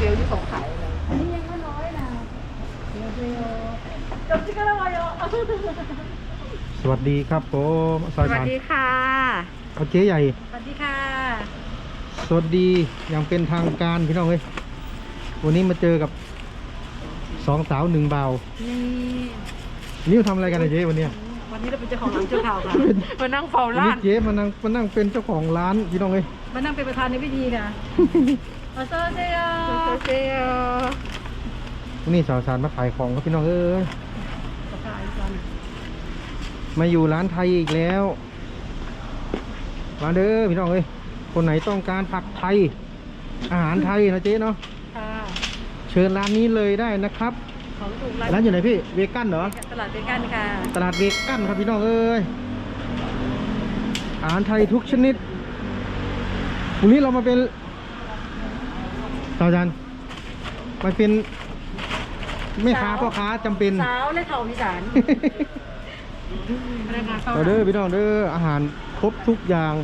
เดียวที่เขาขายเลยอันนี้ยังไม่น้อยนะเดี๋ยวเดี๋ยวจบที่ก็แล้ววะโยสวัสดีครับผมซสอยวัสผ่านดีค่ะ เอาเจ๊ใหญ่ สวัสดีค่ะ สวัสดีอย่างเป็นทางการพี่น้องเอ้ยวันนี้มาเจอกับสองสาวหนึ่งเบาวนี่นี่มาทำอะไรกันนะเจ๊วันเนี้ย วันนี้เราเป็นเจ้าของร้านเจ้าข่าวค่ะ มานั่งเฝ้าวันร้านี้น เจ๊มานั่งมานั่งเป็นเจ้าของร้านพี่น้องเอ้ยมานั่งเป็นประธานในพิธีค่ะ มาโซเซียเซลวันนี้สาวสารมาขายของครับพี่น้องเอ้ยประธานกันมาอยู่ร้านไทยอีกแล้วมาเด้อพี่น้องเอ้ย คนไหนต้องการผักไทย อาหารไทยนะเจ๊เนาะ ค่ะเชิญร้านนี้เลยได้นะครับ ของถูกร้านอยู่ไหนพี่ เวกันเหรอ ตลาดเบกันค่ะตลาดเวกันครับพี่น้องเอ้ย อาหารไทยทุกชนิด วันนี้เรามาเป็น สาวจันมาเป็นแม่ค้าพ่อค้าจำเป็น สาวและเถ่าพิสานพนักงานเข้าเอาเด้อพี่น้องเด้ออาหารครบทุกอย่าง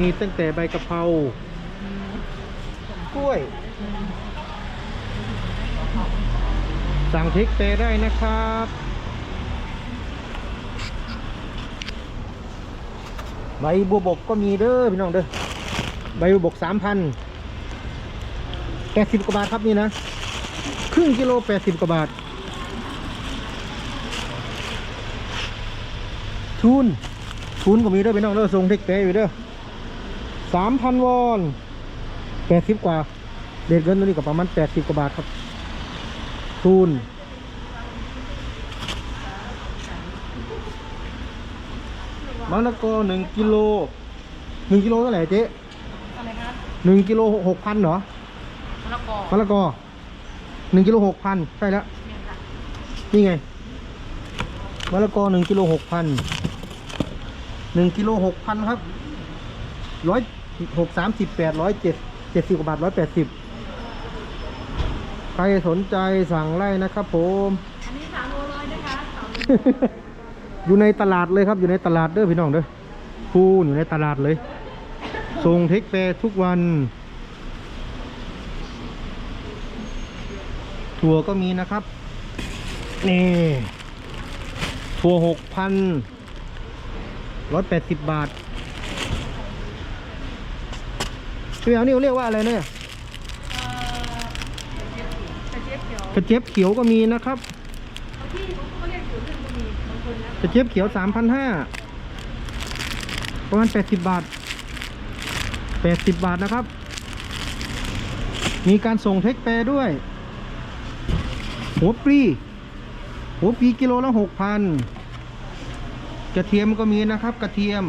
มีตั้งแต่ใบกะเพรากล้วย สั่งเทคเตได้นะครับ ใบบัวบกก็มีเด้อพี่น้องเด้อใบบัวบกสามพัน แปดสิบกว่าบาทครับนี่นะ ครึ่งกิโลแปดสิบกว่าบาท ทุน ทุนก็มีด้อพี่น้องเด้อทรงเทคเตอยู่เด้อสามพันวอนแปดสิบกว่า เด็ดเงินตัวนี้ก็ประมาณแปดสิบกว่าบาทครับ ทุนมะละกอหนึ่งกิโลหนึ่งกิโลเท่าไหร่เจ๊หนึ่งกิโลหกพันเหรอ ละกอมะละกอหนึ่งกิโลหกพันใช่แล้ว เนี่ยค่ะนี่ไงมะละกอหนึ่งกิโลหกพันหนึ่งกิโลหกพันครับร้อยหกสามสิบแปดร้อยเจ็ดเจ็ดสิบกว่าบาทร้อยแปดสิบใครสนใจสั่งไล่นะครับผม อันนี้สามโลเลยนะคะสามโลอยู่ในตลาดเลยครับอยู่ในตลาดเด้อพี่น้องเด้อพูนอยู่ในตลาดเลย ส่งเทคเปทุกวัน ถั่วก็มีนะครับ นี่ถั่วหกพันร้อยแปดสิบบาทพี่แมวนี่เรียกว่าอะไรเนี่ยกระเจี๊ยบเขียวกระเจี๊ยบเขียวก็มีนะครับกระกระเจี๊ยบเขียวสามพันห้าประมาณแปดสิบบาทแปดสิบบาทนะครับ มีการส่งเทคแปรด้วย หัวปลีหัวปลีกิโลละหกพันกระเทียมก็มีนะครับ กระเทียม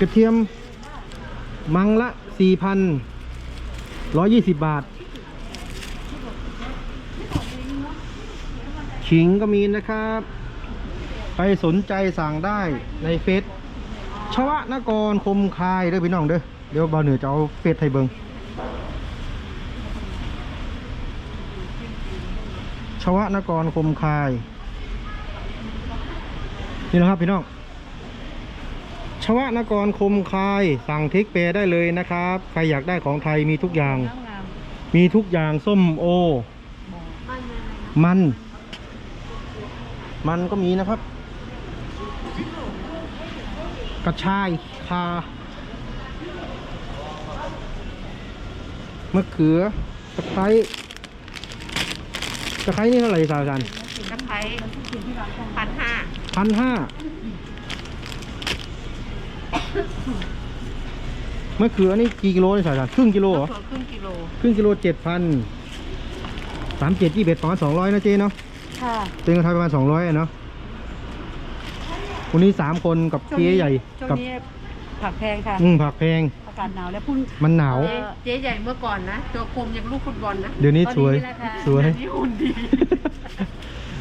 กระเทียม มังละสี่พันร้อยยี่สิบบาท ขิงก็มีนะครับ ใครสนใจสั่งได้ในเฟซชวะนกรคมคายเด้อพี่น้องเด้อเดี๋ยวบ่าวเหนือจะเอาเฟซไทยเบิง ชวนกรคมคาย นี่นะครับพี่น้องชวนกรคมคาย สั่งเทคเปได้เลยนะครับ ใครอยากได้ของไทยมีทุกอย่างมมีทุกอย่างส้มโอ มัน มันก็มีนะครับ กระชายคามะเขือตะไคร้ ตะไคร้นี่เท่าไหร่สาวจันกระไพพันห้าพันห้ามะเขือนี่กี่กิโลนี่สาวจันครึ่งกิโลเหรอถั่วครึ่งกิโลครึ่งกิโลเจ็ดพันสามเจ็ดยี่สิบเอ็ดประมาณสองร้อยนะเจ๊เนาะค่ะเป็นเงินไทยประมาณสองร้อยเนาะวันนี้สามคนกับเจ๊ใหญ่ช่วงกับนี้ ผักแพงค่ะ อืมผักแพง อากาศหนาวและพุ่นมันหนาว เจ๊เจ๊ใหญ่เมื่อก่อนนะ ตัวกลมยังลูกฟุตบอลนะเดี๋ยวนี้สวย ตอนนี้นี่แหละค่ะสวยเดี๋ยวนี้หุ่นดี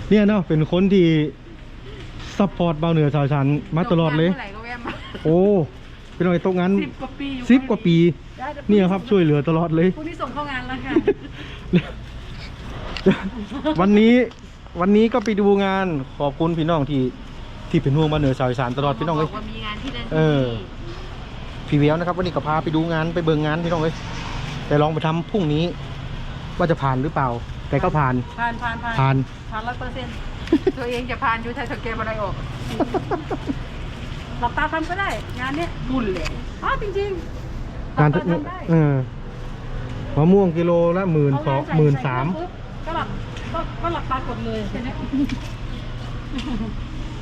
เนี่ยเนาะเป็นคนที่ซัพพอร์ตเบาเหนือสาวชันมาตลอดเลย จบงานมื่อไหร่ก็แวะมาโอ้ เป็นอะไรตรงนั้นสิบกว่าปีอยู่สิบกว่าปีได้แต่เนี่ยครับช่วยเหลือตลอดเลย พรุ่งนี้ส่งเข้างานแล้วค่ะ วันนี้วันนี้ก็ไปดูงานขอบคุณพี่น้องที่ที่เป็นห่วงมาเหนือสาวอีสานตลอดพี่น้องเลย บกว่ามีงานที่นั่นเอที่อนี่ พี่เวียวนะครับวันนี้ก็พาไปดูงานไปเบิงงานพี่น้องเลยแต่ลองไปทำพรุ่งนี้ ว่าจะผ่านหรือเปล่า แต่ก็ผ่านผ่านผ่านผ่านผ่าน ผ่านร้อยเปอร์เซ็นต์ตัวเองจะผ่านอยู่ถ้าสแกนอะไรออกหลับตาทำก็ได้ งานเนี้ยบุญเลยอ๋อจริงๆหลังานบตาทำได้เออมะม่วงกิโลละหมื่นสองเางหมื่นใสามปุ๊บก็หลับก็ก็หลับตากดเลยใช่ไหม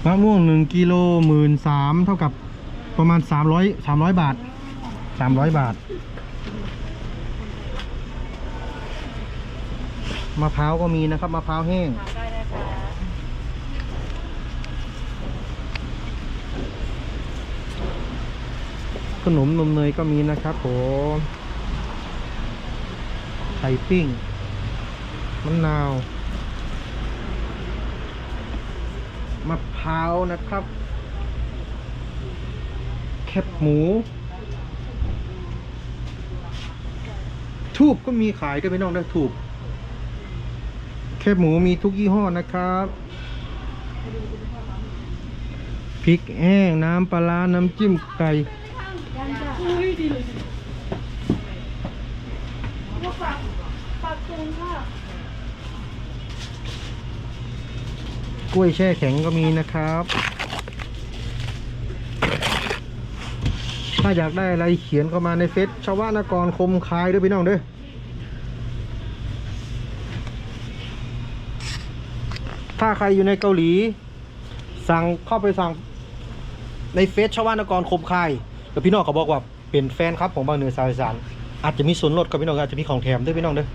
มะม่วงหนึ่งกิโลหมื่นสามเท่ากับ ประมาณสามร้อยสามร้อยบาทสามร้อยบาท มะพร้าวก็มีนะครับ มะพร้าวแห้ง ขนมนมเนยก็มีนะครับผมไข่ปิ้งมะนาว มะพร้าวนะครับ บหมู ทูบก็มีขายด้วยพี่น้องด้วยทูบแคบหมูมีทุกยี่ห้อนะครับพริกแห้งน้ำปลาน้ำจิ้มไก่กล้วยแช่แข็งก็มีนะครับ ถ้าอยากได้อะไรเขียนเข้ามาในเฟซชาวานกรคมคายด้วยพี่น้องเด้อถ้าใครอยู่ในเกาหลี สั่งเข้าไปสั่งในเฟซชาวานกรคมคายแล้วพี่น้องเขาบอกว่าเป็นแฟนครับของบางเหนือสาวอีสานอาจจะมีส่วนลดกับพี่น้องอาจจะมีของแถมด้วยพี่น้องเด้อ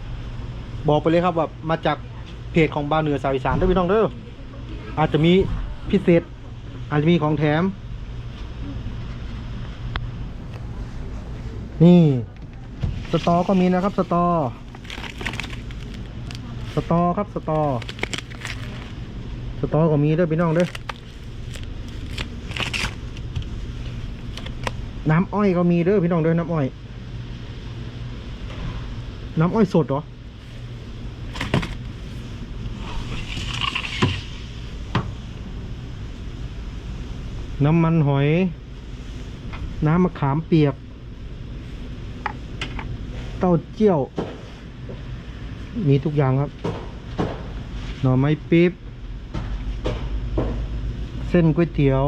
บอกไปเลยครับว่ามาจากเพจของบางเหนือสาวอีสานด้วยพี่น้องเด้ออาจจะมีพิเศษอาจจะมีของแถม นี่ สตอก็มีนะครับ สตอ สตอครับสตอ สตอก็มีด้วยพี่น้องเด้วยน้ำอ้อยก็มีเด้อพี่น้องเด้อน้ำอ้อย น้ำอ้อยสดเหรอน้ำมันหอย น้ำมะขามเปียก เต้าเจี้ยว มีทุกอย่างครับ หน่อไม้ปี๊บ เส้นก๋วยเตี๋ยว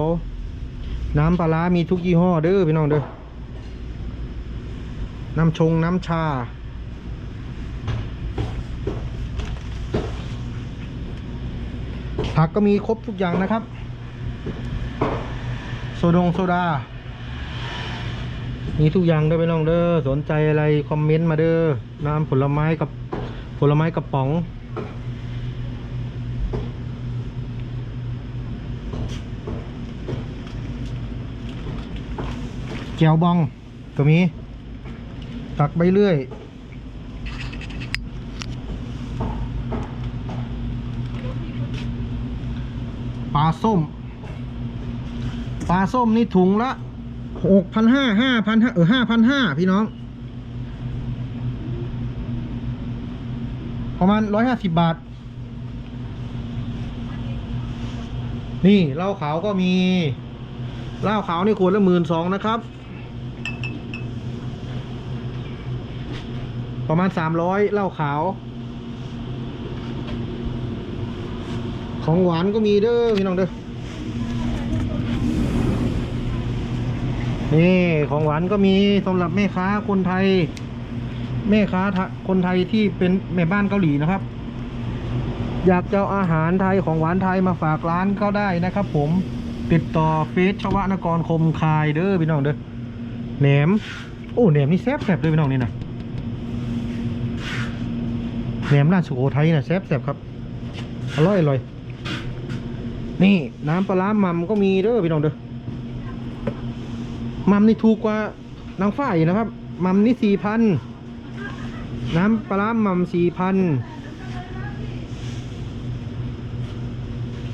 น้ำปลาร้ามีทุกยี่ห้อเด้อพี่น้องเด้อ น้ำชงน้ำชา ผักก็มีครบทุกอย่างนะครับ โซดงโซดา มีทุกอย่างเด้ไปน้องเด้อสนใจอะไรคอมเมนต์มาเด้อน้ำผลไม้กับผลไม้กระป๋องแก้วบองก็มีตักใบเลื่อยปลาส้ม ปลาส้มนี่ถุงละ หกพันห้าห้าพันห้าเออห้าพันห้าพี่น้อง ประมาณร้อยห้าสิบบาท นี่เหล้าขาวก็มีเหล้าขาวนี่ขวดละหมื่นสองนะครับ ประมาณสามร้อยเหล้าขาว ของหวานก็มีเด้อพี่น้องเด้อ นี่ของหวานก็มีสำหรับแม่ค้าคนไทย แม่ค้าคนไทยที่เป็นแม่บ้านเกาหลีนะครับ อยากจะอาอาหารไทยของหวานไทยมาฝากร้านก็ได้นะครับ ผมติดต่อเฟซชวานกรคมคายเด้อพี่น้องเด้อแหนมโอ้แหนมนี่แซ่บแซ่บเลยพี่น้องนี่นะแหนมร้านสุโขทัยนะแซ่บแซ่บครับอร่อยอร่อยนี่น้ำปลาร้าหมัมก็มีเด้อพี่น้องเด้อ มัมนี่ถูกกว่านางฝ้ายนะครับ มัมนี่สี่พันน้ำปลาร้ามัมสี่พัน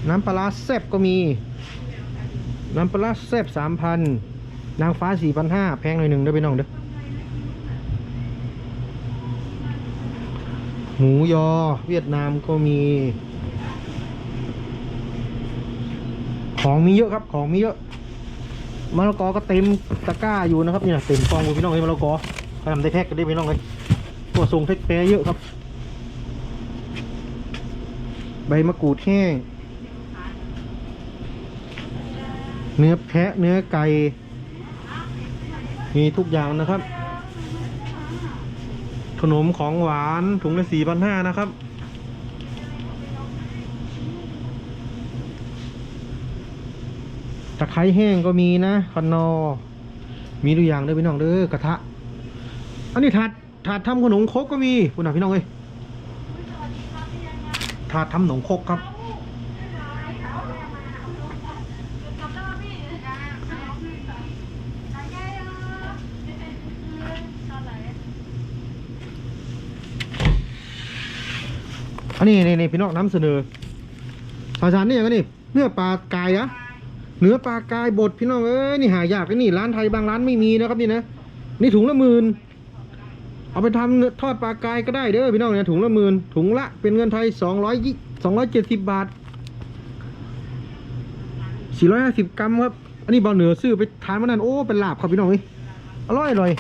น้ำปลาร้าแซบก็มี น้ำปลาร้าแซบสามพันนางฟ้าสี่พันห้าแพงหน่อยหนึ่งเด้อพี่น้องเด้อหมูยอเวียดนามก็มี ของมีเยอะครับของมีเยอะ มะละกอก็เต็มตะกร้าอยู่นะครับนี่นะเต็มฟองพี่น้องเอ้ยมะละกอทำได้แพ็กกันได้พี่น้องเลยตัวทรงเทคแปรเยอะครับ ใบมะกรูดแห้งเนื้อแพะเนื้อไก่มีทุกอย่างนะครับ ขนมของหวานถุงละสี่พันห้านะครับ ตะไคร้แห้งก็มีนะคันนอ มีทุกอย่างเด้อพี่น้องเด้อกระทะ อันนี้ถาดถาดทำขนมครกก็มีคุณน่ะพี่น้องเอ้ยถาดทำขนมครกครับอันนี้นี่นี่พี่น้องน้ำเสนอสายสารนี่อย่างนี้เนื้อปลากายนะ เนื้อปลากายบดพี่น้องเอ้ยนี่หายากนะนี่ร้านไทยบางร้านไม่มีนะครับนี่นะนี่ถุงละหมื่นเอาไปทำเนื้อทอดปลากายก็ได้เด้อพี่น้องเนี่ยถุงละหมื่นถุงละเป็นเงินไทยสองร้อยยี่สองร้อยเจ็ดสิบบาทสี่ร้อยห้าสิบกรัมครับอันนี้บอลเหนือซื้อไปทานมานั่นโอ้เป็นลาบครับพี่น้องเอ้ยอร่อยอร่อย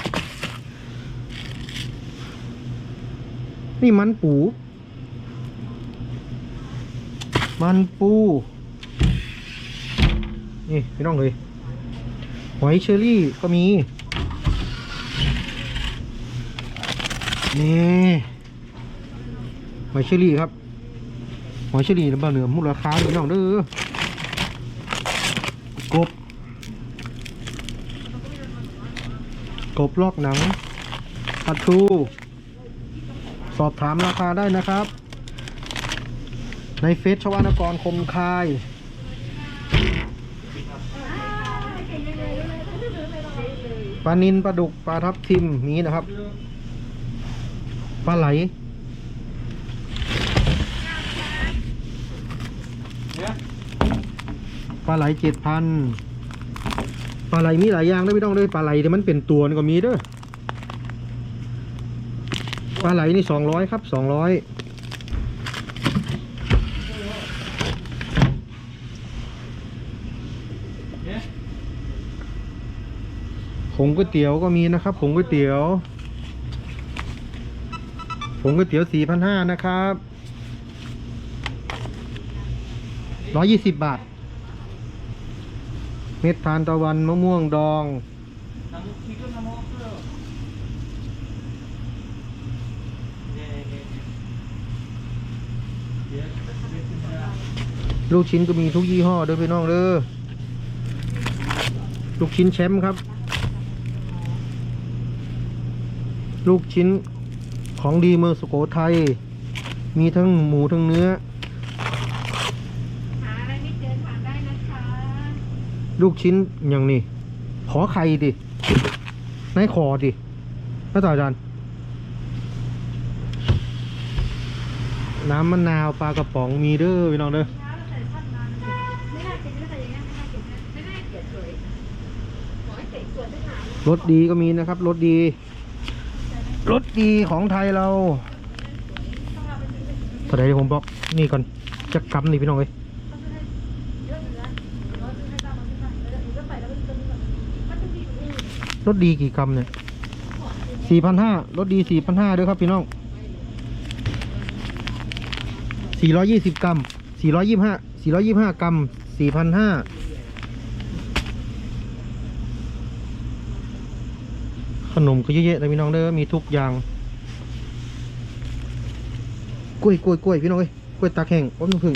นี่มันปู มันปู นี่พี่น้องเลยหอยเชอรี่ก็มี นี่หอยเชอรี่ครับหอยเชอรี่น้ำบะเหนือมูลค่าพี่น้องเด้อกบ กบลอกหนังปลาทูสอบถามราคาได้นะครับ ในเฟซชวานกรคมคาย ปลานินปลาดุกปลาทับทิมนี้นะครับปลาไหลปลาไหลเจ็ดพันปลาไหลมีหลายอย่างด้วยพี่ต้องเลยปลาไหลที่มันเป็นตัวนี่ก็มีเด้อปลาไหลนี่สองร้อยครับสองร้อย งก๋วยเตี๋ยวก็มีนะครับ ผงก๋วยเตี๋ยว ผงก๋วยเตี๋ยวสี่พันห้านะครับร้อยยี่สิบบาท เม็ดทานตะวันมะม่วงดอง ลูกชิ้นก็มีทุกยี่ห้อเด้อพี่น้องเด้อลูกชิ้นแชมป์ครับ ลูกชิ้นของดีเมืองสุโขทัย มีทั้งหมูทั้งเนื้อ หาอะไรไม่เจอถามได้นะคะลูกชิ้นอย่างนี้ ขอไข่ดินายขอดิพระต่ออาจารย์ น้ำมะนาวปลากระป๋องมีเด้อพี่น้องเด้อ เช้าเราใส่ทอดมันไม่น่ากินไม่น่าอย่างเงี้ยไม่น่ากินนะไม่น่าเกลียดเลยขอให้เตะสวนไปหารสดีก็มีนะครับรสดี รสดีของไทยเราพอดีผมบอกนี่ก่อนจะกำนี่พี่น้องเอ้ยราซื้อให้ตามมาซื้อมาแล้วเดี๋ยวหนูก็ไปแล้วก็จะมีแบบมันจะมีอื่นรสดีกี่กำเนี่ยสี่พันห้ารสดีสี่พันห้าด้วยครับพี่น้องสี่ร้อยยี่สิบกรัมสี่ร้อยยี่ห้าสี่ร้อยยี่ห้ากรัมสี่พันห้า ขนมก็เยอะแยะเลยพี่น้องเด้อมีทุกอย่างกล้วยกล้วยกล้วยพี่น้องเอ้ยกล้วยตาแห้งอ้อมน้ำผึ้ง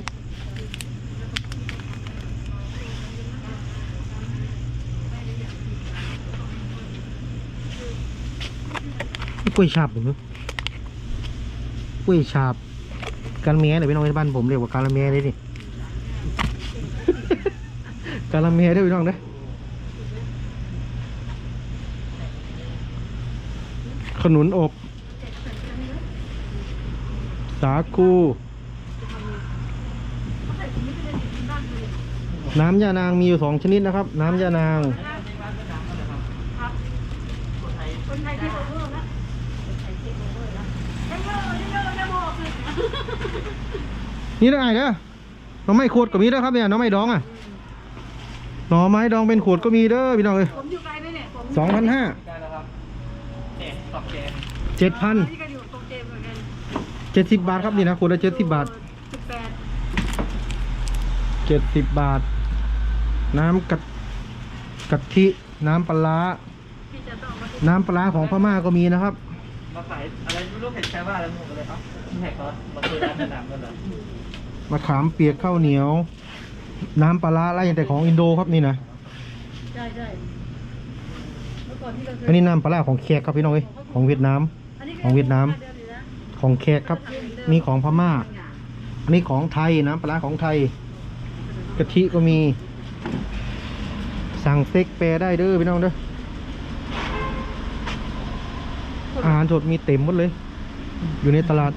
กล้วยฉาบหรือกล้วยฉาบการแม้เลยพี่น้องในบ้านผมเรียกว่าการแม้เลยนี่ การแม้ได้อพี่น้องนะ ขนุนอบ สาคู น้ำยานางมีอยู่สองชนิดนะครับ น้ำยานางคนไทยที่โอเวอร์นะไทยที่โอเวอร์นะเยอะเยอะเยอะบอกคือนี่ได้ไงเด้อน้องไม่ขวดกับมีด้วครับเนี่ยน้องไม่ดองอะน้องน่อไม้ดองเป็นขวดก็มีเด้อพี่น้องเอ้ยผมอยู่ไกลไหมเนี่ยผม สองพันห้า ได้แล้วครับเจ็ดสองเจ็ด เจ็ดพันนี่ก็อยู่ตรงเจมส์เหมือนกันเจ็ดสิบบาทครับนี่นะขวดละเจ็ดสิบบาทสิบแปดเจ็ดสิบบาท น้ำกะกะทิ น้ำปลาร้าพี่จะต้องเอามาน้ำปลาร้าของพม่าก็มีนะครับ มาขายอะไรไม่รู้เห็นแค่ว่าแล้วหมดเลยครับแหกก็มาซื้อร้านแนะนำกันเหรอมะขามเปียกข้าวเหนียว น้ำปลาร้าไล่แต่ของอินโดครับนี่นะใช่ใช่เมื่อก่อนที่เราเคยอันนี้น้ำปลาร้าของแขกครับพี่น้องเอ้ยของเวียดนามอันนี้ก็ ของเวียดนามเดิอยู่นะของแขกครับนี่ของพม่า อันนี้ของไทยน้ำปลาร้าของไทยกะทิก็มี สั่งเซ็กแปรได้เด้อพี่น้องเด้ออาหารสดมีเต็มหมดเลย อยู่ในตลาด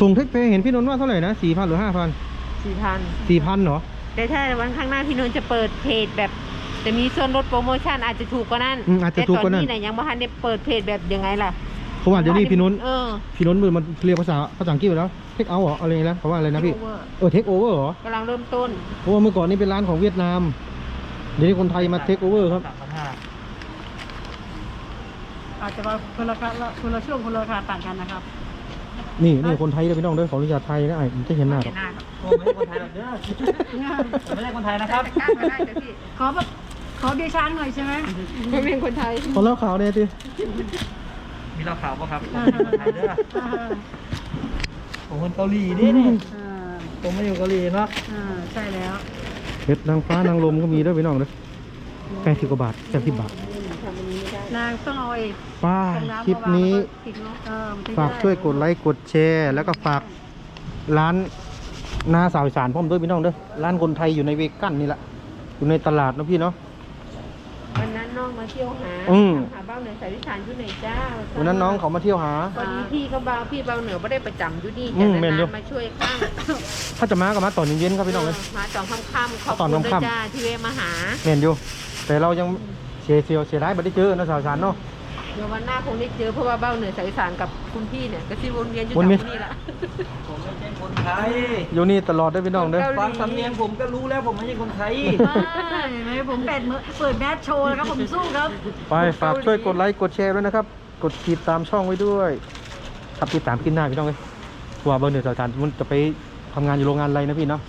ส่งเทคเพย์เห็นพี่นนท์ว่าเท่าไหร่นะสี่พันหรือห้าพันสี่พันสี่พันเหรอ แต่ถ้าวันข้างหน้าพี่นนท์จะเปิดเพจแบบจะมีส่วนลดโปรโมชั่นอาจจะถูกกว่านั้นอืมอาจจะถูกกว่านั้นแต่ตอนนี้เนี่ยยังไม่ทันได้เปิดเพจแบบยังไงล่ะ เพราะว่าเดี๋ยวนี้พี่นนท์เออ พี่นนท์มันเรียกภาษาภาษาอังกฤษไปแล้วเทคเอาเหรออะไรนะเขาว่าอะไรนะพี่ Takeover เออเทคโอเวอร์เหรอกำลังเริ่มต้นเพราะว่าเมื่อก่อนนี่เป็นร้านของเวียดนาม เดี๋ยวนี้คนไทยมาเทคโอเวอร์ครับ สามพันห้าอาจจะว่าคนละราคาคนละช่วงคนละราคาต่างกันนะครับนี่นี่คนไทยเลยพี่น้องเด้อขออนุญาตไทยนะไอ้ผมจะเห็นหน้าหรอกผมไม่ใช่คนไทยหรอกเด้อผมไม่ใช่คนไทยนะครับขอแบบขอเดชานหน่อยใช่ไหมไม่เป็นคนไทย ขอเล่าข่าวเนี่ยที มีเหล้าขาวป่ะครับผมอ่าไม่ใช่คนไทยเด้ออ่าผมคนเกาหลีนี่นี่อ่าผมไม่อยู่เกาหลีเนาะอ่าใช่แล้วเห็ดนางฟ้านางลมก็มีด้วยพี่น้องเด้อแปดสิบกว่าบาทแปดสิบบาทนางต้องเอาไอ้ป้าตรงน้ำคลิปนี้มาวางแล้วก็ปิดเนอะเออมันถึงจะฝากช่วยกดไลค์กดแชร์ แล้วก็ฝากร้านนาสาวอีสานพร้อมด้วยพี่น้องเด้อร้านคนไทยอยู่ในเวกันนี่แหละอยู่ในตลาดนะพี่เนาะ วันนั้นน้องมา เที่ยวหาอืม หาเบ้าเหนือสายวิชานอยู่ไหนจ้าวันนั้นน้องเขามาเที่ยวหาพอดีพี่ก็เบาพี่เบาเหนือไม่ได้ประจำอยู่นี่อืแต่มแม่นอยู่ นานๆมาช่วยข้างถ้าจะมาก็มาตอนเย็นๆครับพี่น้องเลย มาตอนค่ำๆขอบตอนคุณด้วยค่ำๆ จ้าที่เวะมาหา เห็นอยู่ แต่เรายังเสียเสียวเสียร้ายไม่ได้เจอนะสาวอีสานเนาะ เดี๋ยววันหน้าคงได้เจอเพราะว่าเบ้าเหนือสายสานกับคุณพี่เนี่ยก็ที่วนเวียนอยู่วนแถเวียนวนี้ละ ผมไม่ใช่คนไทยอยู่นี่ตลอดเด้อพี่น้องเด้อ ฟังสำเนียงผมก็รู้แล้วผมไม่ใช่คนไทยอ่าเห็นไหมผมเปิดมือเปิดแมสโชว์แล้วครับผมสู้ครับ ไปฝากช่วยกดไลค์กดแชร์ด้วยนะครับ กดติดตามช่องไว้ด้วยครับติดตามกินหน้าพี่น้องเลยว่าเบอร์หนึ่งสาวสานมันจะไปทำงานอยู่โรงงานอะไรนะพี่เนาะ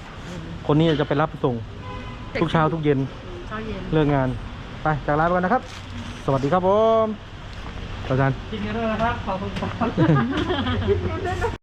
คนนี้จะไปรับส่งทุกเช้าทุกเย็นเช้าเย็น เลิกงานไปจากลาไปกันนะครับ สวัสดีครับผม อาจารย์ กินกันด้วยนะครับ ขอบคุณครับ